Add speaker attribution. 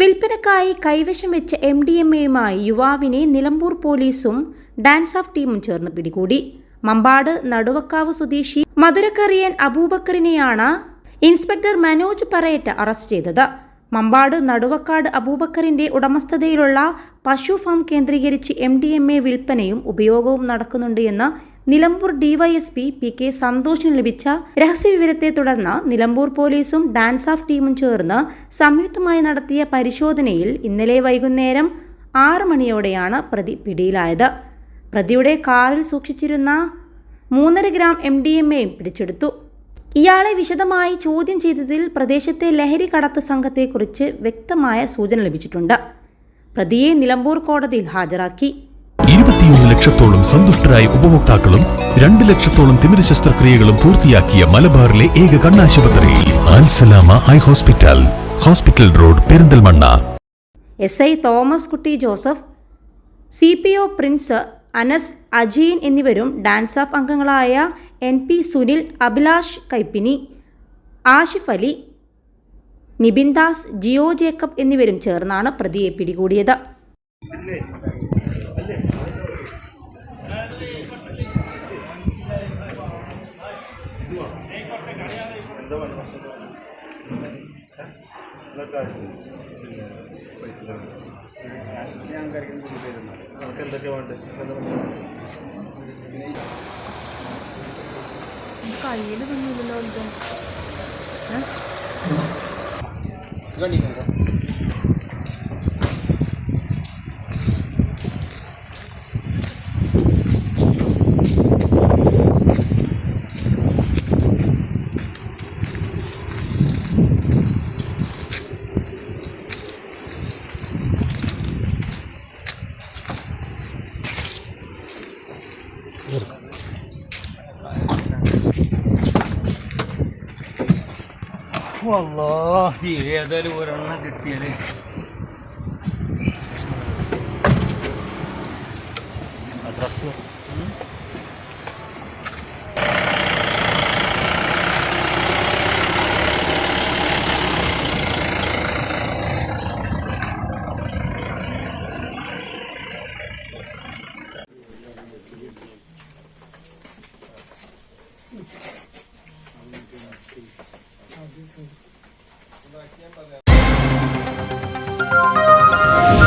Speaker 1: വിൽപ്പനക്കായി കൈവശം വെച്ച M D M എയുമായി യുവാവിനെ നിലമ്പൂർ പോലീസും ഡാൻസ് ഓഫ് ടീമും ചേർന്ന് പിടികൂടി. മമ്പാട് നടുവക്കാവ് സ്വദേശി മധുരക്കറിയൻ അബൂബക്കറിനെയാണ് ഇൻസ്പെക്ടർ മനോജ് പറയറ്റ അറസ്റ്റ് ചെയ്തത്. മമ്പാട് നടുവക്കാട് അബൂബക്കറിന്റെ ഉടമസ്ഥതയിലുള്ള പശു ഫാം കേന്ദ്രീകരിച്ച് എം ഡി എം എ വിൽപ്പനയും ഉപയോഗവും നടക്കുന്നുണ്ട് എന്ന് നിലമ്പൂർ ഡിവൈഎസ്പി പി കെ സന്തോഷിന് ലഭിച്ച രഹസ്യവിവരത്തെ തുടർന്ന് നിലമ്പൂർ പോലീസും ഡാൻസ് ഓഫ് ടീമും ചേർന്ന് സംയുക്തമായി നടത്തിയ പരിശോധനയിൽ ഇന്നലെ വൈകുന്നേരം ആറ് മണിയോടെയാണ് പ്രതി പിടിയിലായത്. പ്രതിയുടെ കാറിൽ സൂക്ഷിച്ചിരുന്ന മൂന്നര ഗ്രാം എം ഡി എം എയും പിടിച്ചെടുത്തു. ഇയാളെ വിശദമായി ചോദ്യം ചെയ്തതിൽ പ്രദേശത്തെ ലഹരി കടത്ത് സംഘത്തെക്കുറിച്ച് വ്യക്തമായ സൂചന ലഭിച്ചിട്ടുണ്ട്. പ്രതിയെ നിലമ്പൂർ കോടതിയിൽ ഹാജരാക്കി.
Speaker 2: ഇരുപത്തിയൊന്ന് ലക്ഷത്തോളം സന്തുഷ്ടരായ ഉപഭോക്താക്കളും രണ്ട് ലക്ഷത്തോളം തിമിര ശസ്ത്രക്രിയകളും പൂർത്തിയാക്കിയ മലബാറിലെ ഏക കണ്ണാശുപത്രി Alsalama high hospital hospital road Perinthalmanna.
Speaker 1: S I Thomas Kutty Joseph C P O Prince Anas Ajeen എന്നിവരും ഡാൻസ് ഓഫ് അംഗങ്ങളായ എൻ പി സുനിൽ അഭിലാഷ് കൈപ്പിനി ആഷിഫ് അലി നിബിൻ ദാസ് ജിയോ ജേക്കബ് എന്നിവരും ചേർന്നാണ് പ്രതിയെ പിടികൂടിയത്.
Speaker 3: നമുക്ക് എന്തൊക്കെ വേണ്ടത് എന്താ പ്രശ്നം?
Speaker 4: കയ്യിൽ തന്നില്ലല്ലോ ഇത്
Speaker 5: അല്ലോ ഏതായാലും ഒരെണ്ണം കിട്ടിയത്?
Speaker 3: Dress
Speaker 1: Thank you.